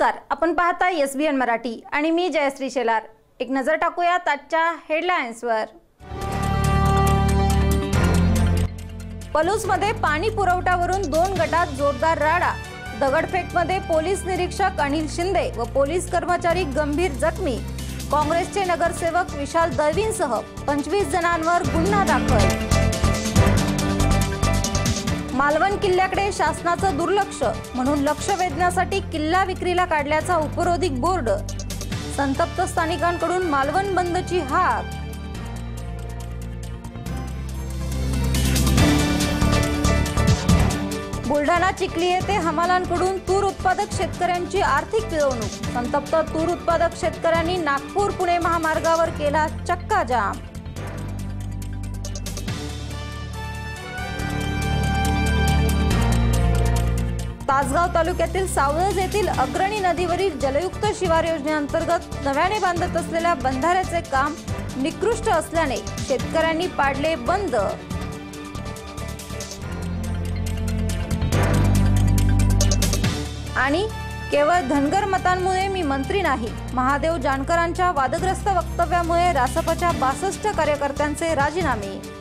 नमस्कार. आपण पाहता एस बी एन मराठी आणि मी जयश्री शेलार. एक नजर टाकूयात आजच्या हेडलाईन्सवर पलूसमध्ये पाणी पुरवठ्यावरून दोन गटात जोरदार राडा. दगडफेकमध्ये पोलीस निरीक्षक अनिल शिंदे व पोलीस कर्मचारी गंभीर जखमी. काँग्रेसचे नगरसेवक विशाल दळवींसह पंचवीस जणांवर गुन्हा दाखल. मालवण किल्ल्याकडे शासनाचं दुर्लक्ष म्हणून लक्ष वेधण्यासाठी किल्ला विक्रीला काढल्याचा उपरोधिक बोर्ड. संतप्त स्थानिकांकडून मालवण बंदची हाक. बुलढाणा चिखली येथे हमालांकडून तूर उत्पादक शेतकऱ्यांची आर्थिक पिळवणूक. संतप्त तूर उत्पादक शेतकऱ्यांनी नागपूर पुणे महामार्गावर केला चक्का तासगाव तालुक्यातील सावळज येथील अग्रणी नदीवरील जलयुक्त शिवार योजनेअंतर्गत नव्याने बांधत असलेल्या बंधाऱ्याचे काम निकृष्ट असल्याने शेतकऱ्यांनी पाडले बंद. आणि केवळ धनगर मतांमुळे मी मंत्री नाही महादेव जानकरांच्या वादग्रस्त वक्तव्यामुळे रासपच्या बासष्ट कार्यकर्त्यांचे राजीनामे.